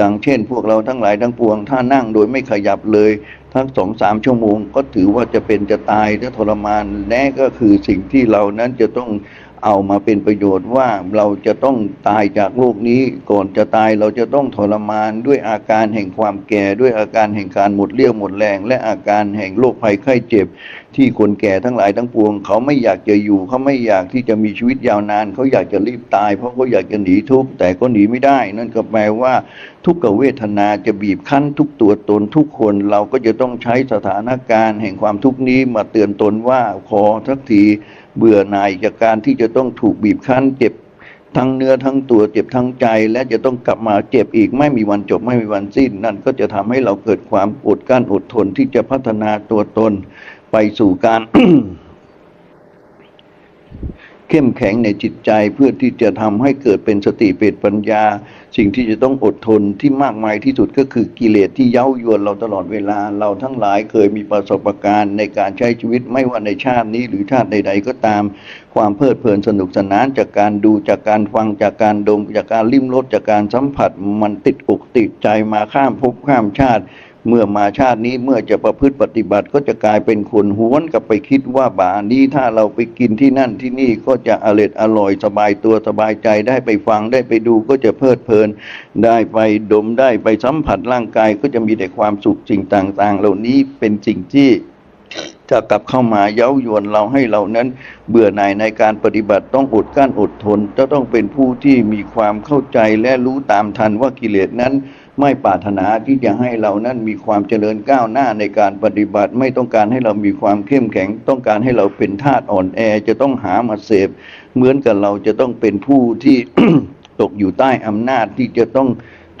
ดัง เช่น พวกเราทั้งหลายทั้งปวง ถ้านั่งโดยไม่ขยับเลยทั้งสองสามชั่วโมง ก็ถือว่าจะเป็นจะตายและทรมานแน่ก็คือสิ่งที่เรานั้นจะต้องเอามาเป็นประโยชน์ว่าเราจะต้องตายจากโลกนี้ก่อนจะตายเราจะต้องทรมานด้วยอาการแห่งความแก่ ด้วยอาการแห่งการหมดเรี่ยวหมดแรง และอาการแห่งโรคภัยไข้เจ็บที่คนแก่ทั้งหลายทั้งปวง เขาไม่อยากจะอยู่ เขาไม่อยากที่จะมีชีวิตยาวนาน เขาอยากจะรีบตาย เพราะเขาอยากจะหนีทุกข์แต่ก็หนีไม่ได้ นั่นก็แปลว่า ทุกขเวทนาจะบีบคั้นทุกตัวตนทุกคน เราก็จะต้องใช้สถานการณ์แห่งความทุกข์นี้มาเตือนตนว่าขอสักทีเบื่อหน่ายจากการที่จะต้องถูกบีบคั้นเจ็บทั้งเนื้อทั้งตัวเจ็บทั้งใจ และจะต้องกลับมาเจ็บอีกไม่มีวันจบไม่มีวันสิ้น นั่นก็จะทำให้เราเกิดความอดกั้นอดทนที่จะพัฒนาตัวตน ไปสู่การ เข้มแข็งในจิตใจเพื่อที่จะทำให้เกิดเป็นสติเป็นปัญญา สิ่งที่จะต้องอดทนที่มากมายที่สุดก็คือกิเลสที่เย้ายวนเราตลอดเวลา เราทั้งหลายเคยมีประสบการณ์ในการใช้ชีวิตไม่ว่าในชาตินี้หรือชาติใด ๆ ก็ตาม ความเพลิดเพลินสนุกสนานจากการดูจากการฟังจากการดมจากการลิ้มรสจากการสัมผัส มันติดอกติดใจมาข้ามภพข้ามชาติ เมื่อมาชาตินี้เมื่อจะประพฤติปฏิบัติก็จะกลายเป็นคนหวนกลับไปคิดว่าบานี้ถ้าเราไปกินที่นั่นที่นี่ก็จะอร่อยอร่อยสบายตัวสบายใจได้ไปฟังได้ไปดูก็จะเพลิดเพลิน ได้ไปดมได้ไปสัมผัสร่างกายก็จะมีแต่ความสุขสิ่งต่าง ๆ เหล่านี้เป็นสิ่งที่จะกลับเข้ามาเย้ายวนเราให้เรานั้น เบื่อหน่ายในการปฏิบัติต้องอดกั้นอดทน จะต้องเป็นผู้ที่มีความเข้าใจและรู้ตามทันว่ากิเลสนั้นไม่ปรารถนาที่จะให้เรานั้นมีความเจริญก้าวหน้าในการปฏิบัติ ไม่ต้องการให้เรามีความเข้มแข็ง ต้องการให้เราเป็นทาสอ่อนแอจะต้องหามาเสพ เหมือนกับเราจะต้องเป็นผู้ที่ตกอยู่ใต้อำนาจที่จะต้อง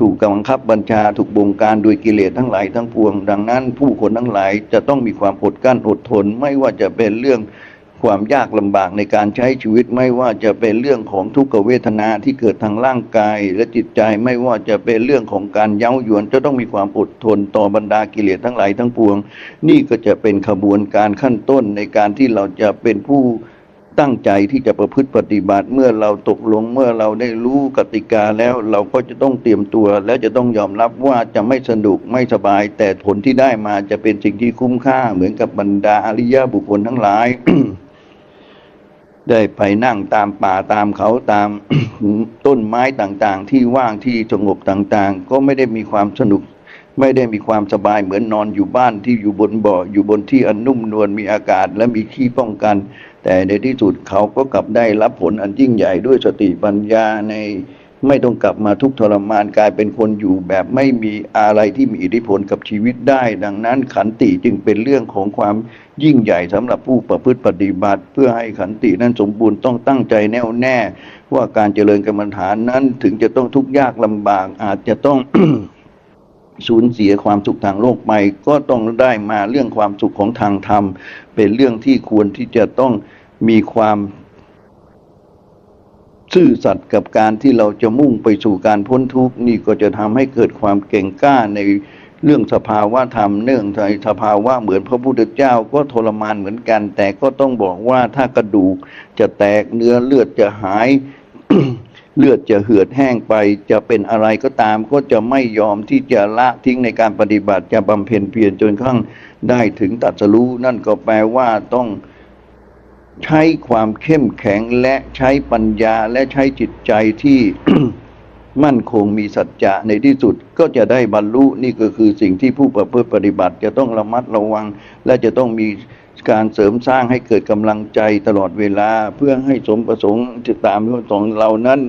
ถูกบังคับบัญชาถูกบงการโดยกิเลสทั้งหลายทั้งปวง ดังนั้นผู้คนทั้งหลายจะต้องมีความอดกลั้นอดทน ไม่ว่าจะเป็นเรื่อง ความยากลำบากในการใช้ชีวิตไม่ว่าจะเป็นเรื่องของทุกขเวทนาที่เกิดทางร่างกาย และจิตใจไม่ว่าจะเป็นเรื่องของการเย้ายวนจะต้องมีความอดทนต่อบรรดากิเลสทั้งหลายทั้งปวง นี่ก็จะเป็นขบวนการขั้นต้นในการที่เราจะเป็นผู้ตั้งใจที่จะประพฤติปฏิบัติเมื่อเราตกลงเมื่อเราได้รู้กติกาแล้วเราก็จะต้องเตรียมตัว และจะต้องยอมรับว่าจะไม่สนุกไม่สบาย แต่ผลที่ได้มาจะเป็นสิ่งที่คุ้มค่าเหมือนกับบรรดาอริยบุคคลทั้งหลาย ได้ไปนั่งตามป่าตามเขาตามต้นไม้ต่างๆ ที่ว่างที่สงบต่างๆ ก็ไม่ได้มีความสนุก ไม่ได้มีความสบายเหมือนนอนอยู่บ้านที่อยู่บนเบาะอยู่บนที่อันนุ่มนวลมีอากาศและมีที่ป้องกัน แต่ในที่สุดเขาก็กลับได้รับผลอันยิ่งใหญ่ด้วยสติปัญญาใน ไม่ต้องกลับมาทุกทรมานกลายเป็นคนอยู่แบบไม่มีอะไรที่มีอิทธิพลกับชีวิตได้ ดังนั้นขันติจึงเป็นเรื่องของความยิ่งใหญ่สำหรับผู้ประพฤติปฏิบัติ เพื่อให้ขันตินั้นสมบูรณ์ต้องตั้งใจแน่วแน่ ว่าการเจริญกรรมฐานนั้นถึงจะต้องทุกข์ยากลำบากอาจจะต้องสูญเสียความสุขทางโลกไปก็ต้องได้มาเรื่องความสุขของทางธรรม เป็นเรื่องที่ควรที่จะต้องมีความ ซื่อสัตย์กับการที่เราจะมุ่งไปสู่การพ้นทุกข์นี่ก็จะทำให้เกิดความเก่งกล้าในเรื่องสภาวะธรรมเนื่องในสภาวะเหมือนพระพุทธเจ้าก็ทรมานเหมือนกัน แต่ก็ต้องบอกว่าถ้ากระดูกจะแตกเนื้อเลือดจะหาย เลือดจะเหือดแห้งไป จะเป็นอะไรก็ตามก็จะไม่ยอมที่จะละทิ้งในการปฏิบัติจะบำเพ็ญเพียรจนกระทั่งได้ถึงตรัสรู้นั่นก็แปลว่าต้อง ใช้ความเข้มแข็งและใช้ปัญญาและใช้จิตใจที่มั่นคงมีสัจจะในที่สุดก็จะได้บรรลุนี่ก็คือสิ่งที่ผู้ประพฤติปฏิบัติ จะต้องระมัดระวัง และจะต้องมีการเสริมสร้างให้เกิดกำลังใจตลอดเวลา เพื่อให้สมประสงค์จะตามประสงค์เรานั้น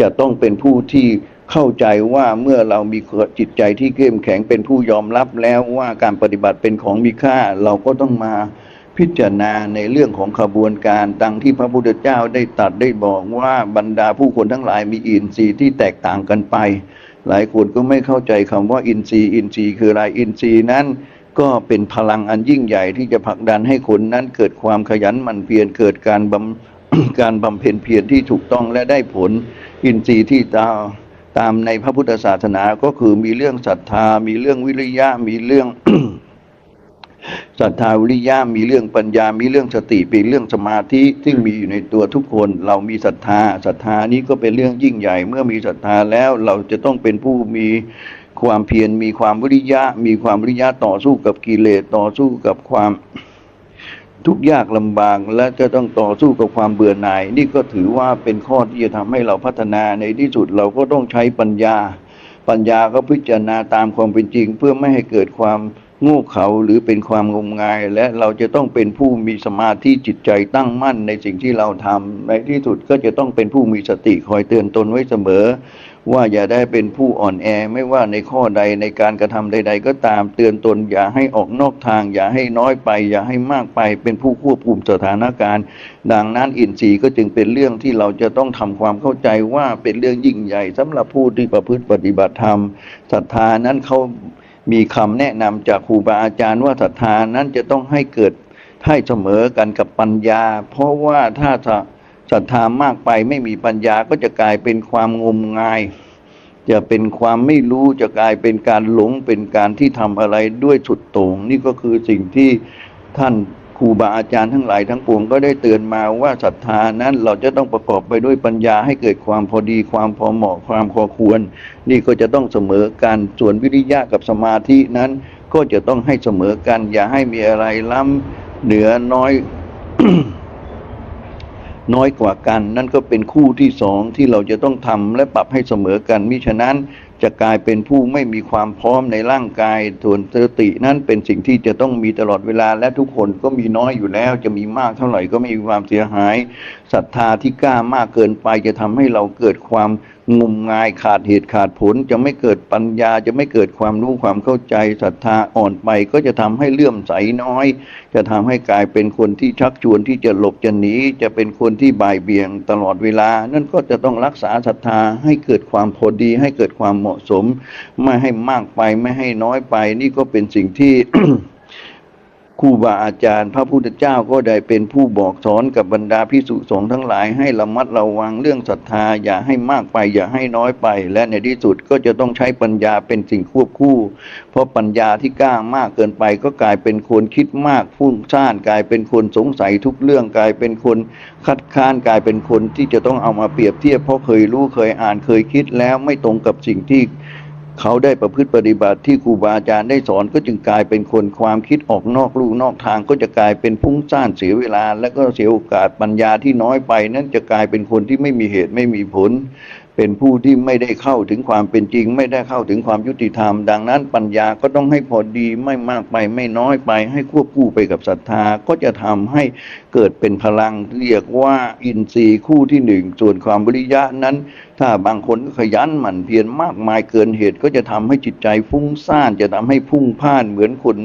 จะต้องเป็นผู้ที่เข้าใจว่าเมื่อเรามีจิตใจที่เข้มแข็งเป็นผู้ยอมรับแล้วว่าการปฏิบัติเป็นของมีค่าเราก็ต้องมา พิจารณาในเรื่องของขบวนการดังที่พระพุทธเจ้าได้ตัดได้บอกว่าบรรดาผู้คนทั้งหลายมีอินทรีย์ที่แตกต่างกันไป หลายคนก็ไม่เข้าใจคำว่าอินทรีย์อินทรีย์คืออะไรอินทรีย์นั้น ก็เป็นพลังอันยิ่งใหญ่ที่จะผลักดันให้คนนั้นเกิดความขยันหมั่นเพียรเกิดการบำการบำเพ็ญเพียรที่ถูกต้องและได้ผล อินทรีย์ที่ตาตามในพระพุทธศาสนาก็คือมีเรื่องศรัทธา มีเรื่องวิริยะมีเรื่อง ศรัทธาวิริยะมีเรื่องปัญญา มีเรื่องสติเป็นเรื่องสมาธิซึ่งมีอยู่ในตัวทุกคน เรามีศรัทธาศรัทธานี้ก็เป็นเรื่องยิ่งใหญ่ เมื่อมีศรัทธาแล้วเราจะต้องเป็นผู้มีความเพียรมีความวิริยะ มีความวิริยะต่อสู้กับกิเลสต่อสู้กับความทุกข์ยากลำบากและจะต้องต่อสู้กับความเบื่อหน่าย นี่ก็ถือว่าเป็นข้อที่จะทำให้เราพัฒนาในที่สุดเราก็ต้องใช้ปัญญา ปัญญาก็พิจารณาตามความเป็นจริง เพื่อไม่ให้เกิดความ โง่เขลาหรือเป็นความงมงาย และเราจะต้องเป็นผู้มีสมาธิจิตใจตั้งมั่นในสิ่งที่เราทำในที่สุดก็จะต้องเป็นผู้มีสติคอยเตือนตนไว้เสมอ ว่าอย่าได้เป็นผู้อ่อนแอไม่ว่าในข้อใดในการกระทำใด ๆ ก็ตามเตือนตน อย่าให้ออกนอกทาง อย่าให้น้อยไป อย่าให้มากไป เป็นผู้ควบคุมสถานการณ์ ดังนั้นอินทรีย์ก็จึงเป็นเรื่องที่เราจะต้องทำความเข้าใจว่าเป็นเรื่องยิ่งใหญ่สำหรับผู้ที่ประพฤติปฏิบัติธรรมศรัทธานั้นเขา มีคำแนะนำจากครูบาอาจารย์ว่าศรัทธานั้นจะต้องให้เกิดให้เสมอกันกับปัญญา เพราะว่าถ้าศรัทธามากไปไม่มีปัญญาก็จะกลายเป็นความงมงาย จะเป็นความไม่รู้จะกลายเป็นการหลงเป็นการที่ทำอะไรด้วยสุดโต่งนี่ก็คือสิ่งที่ท่าน ครูบาอาจารย์ทั้งหลายทั้งปวงก็ได้เตือนมาว่าศรัทธานั้นเราจะต้องประกอบไปด้วยปัญญาให้เกิดความพอดีความพอเหมาะความพอควร นี่ก็จะต้องเสมอกันส่วนวิริยะกับสมาธินั้น ก็จะต้องให้เสมอกัน อย่าให้มีอะไรล้ำเหนือน้อยน้อยกว่ากัน นั่นก็เป็นคู่ที่สองที่เราจะต้องทำและปรับให้เสมอกันมิฉะนั้น จะกลายเป็นผู้ไม่มีความพร้อมในร่างกายส่วนสตินั้นเป็นสิ่งที่จะต้องมีตลอดเวลาและทุกคนก็มีน้อยอยู่แล้ว จะมีมากเท่าไหร่ก็ไม่มีความเสียหายศรัทธาที่กล้ามากเกินไปจะทำให้เราเกิดความงมงายขาดเหตุขาดผล จะไม่เกิดปัญญาจะไม่เกิดความรู้ความเข้าใจศรัทธาอ่อนไปก็จะทำให้เลื่อมใสน้อย จะทำให้กลายเป็นคนที่ชักชวนที่จะหลบจะหนีจะเป็นคนที่บ่ายเบี่ยงตลอดเวลา นั่นก็จะต้องรักษาศรัทธาให้เกิดความพอดีให้เกิดความเหมาะาะสม ไม่ให้มากไปไม่ให้น้อยไป นี่ก็เป็นสิ่งที่ ครูบาอาจารย์ พระพุทธเจ้าก็ได้เป็นผู้บอกสอนกับบรรดาพิสุสงฆ์ทั้งหลายให้ระมัดระวังเรื่องศรัทธา อย่าให้มากไป อย่าให้น้อยไป และในที่สุดก็จะต้องใช้ปัญญาเป็นสิ่งควบคู่ เพราะปัญญาที่กล้ามากเกินไปก็กลายเป็นคนคิดมากฟุ้งซ่านกลายเป็นคนสงสัยทุกเรื่องกลายเป็นคนคัดค้านกลายเป็นคนที่จะต้องเอามาเปรียบเทียบเพราะเคยรู้เคยอ่านเคยคิดแล้วไม่ตรงกับสิ่งที่ เขาได้ประพฤติปฏิบัติที่ครูบาอาจารย์ได้สอนก็จึงกลายเป็นคนความคิดออกนอกลู่นอกทางก็จะกลายเป็นพุ่งสร้างเสียเวลา และก็เสียโอกาสปัญญาที่น้อยไป นั้นจะกลายเป็นคนที่ไม่มีเหตุไม่มีผล เป็นผู้ที่ไม่ได้เข้าถึงความเป็นจริง ไม่ได้เข้าถึงความยุติธรรม ดังนั้นปัญญาก็ต้องให้พอดีไม่มากไปไม่น้อยไป ให้ควบคู่ไปกับศรัทธาก็จะทำให้เกิดเป็นพลังเรียกว่าอินทรีย์คู่ที่หนึ่งส่วนความวิริยะนั้น ถ้าบางคนก็ขยันหมั่นเพียรมากมายเกินเหตุก็จะทำให้จิตใจฟุ้งซ่านจะทำให้พุ่งพ่านเหมือนคน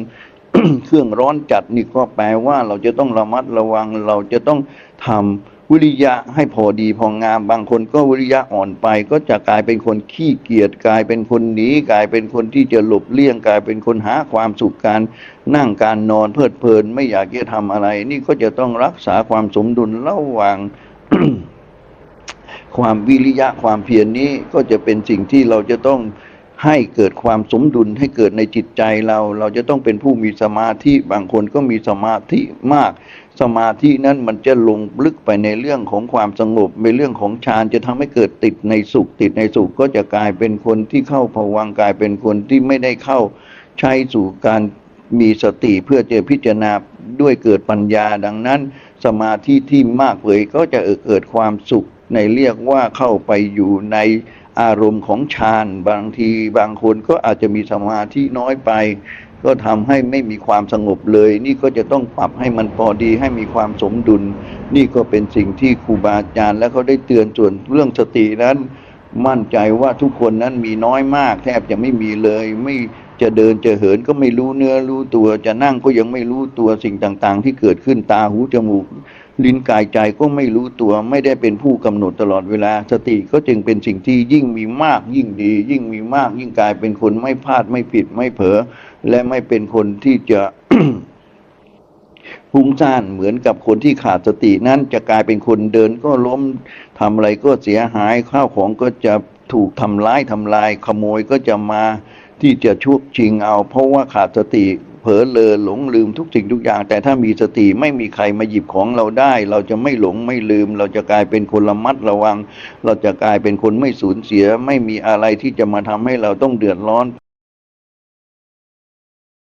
เครื่องร้อนจัดนี่ก็แปลว่าเราจะต้องระมัดระวังเราจะต้องทำ วิริยะให้พอดีพองามบางคนก็วิริยะอ่อนไป ก็จะกลายเป็นคนขี้เกียจกลายเป็นคนหนีกลายเป็นคนที่จะหลบเลี่ยงกลายเป็นคนหาความสุขการนั่งการนอนเพลิดเพลินไม่อยากจะทำอะไร นี่ก็จะต้องรักษาความสมดุลระหว่างความวิริยะความเพียรนนี้ก็จะเป็นสิ่งที่เราจะต้อง ให้เกิดความสมดุลให้เกิดในจิตใจเรา เราจะต้องเป็นผู้มีสมาธิบางคนก็มีสมาธิมาก สมาธินั้นมันจะลงลึกไปในเรื่องของความสงบในเรื่องของฌานจะทำให้เกิดติดในสุขติดในสุขก็จะกลายเป็นคนที่เข้าภวังกลายเป็นคนที่ไม่ได้เข้าใช้สู่การมีสติเพื่อจะพิจารณาด้วยเกิดปัญญาดังนั้น สมาธิที่มากเลยก็จะเกิดความสุขในเรียกว่าเข้าไปอยู่ใน อารมณ์ของฌานบางทีบางคนก็อาจจะมีสมาธิน้อยไป ก็ทำให้ไม่มีความสงบเลย นี่ก็จะต้องปรับให้มันพอดีให้มีความสมดุล นี่ก็เป็นสิ่งที่ครูบาอาจารย์ และเขาได้เตือนส่วนเรื่องสตินั้น มั่นใจว่าทุกคนนั้นมีน้อยมาก แทบจะไม่มีเลย ไม่จะเดินจะเหินก็ไม่รู้เนื้อรู้ตัว จะนั่งก็ยังไม่รู้ตัวสิ่งต่างๆ ที่เกิดขึ้นตาหูจมูก ลิ้นกายใจก็ไม่รู้ตัว ไม่ได้เป็นผู้กำหนดตลอดเวลา สติก็จึงเป็นสิ่งที่ยิ่งมีมากยิ่งดี ยิ่งมีมากยิ่งกลายเป็นคนไม่พลาดไม่ผิดไม่เผลอและไม่เป็นคนที่จะพุ่งซ่านเหมือนกับคนที่ขาดสตินั้นจะกลายเป็นคนเดินก็ล้มทำอะไรก็เสียหายข้าวของก็จะถูกทำร้ายทำลายขโมยก็จะมาที่จะชุกชิงเอา เพราะว่าขาดสติ เผลอเลอหลงลืมทุกสิ่งทุกอย่าง แต่ถ้ามีสติไม่มีใครมาหยิบของเราได้ เราจะไม่หลงไม่ลืม เราจะกลายเป็นคนระมัดระวัง เราจะกลายเป็นคนไม่สูญเสีย ไม่มีอะไรที่จะมาทำให้เราต้องเดือดร้อน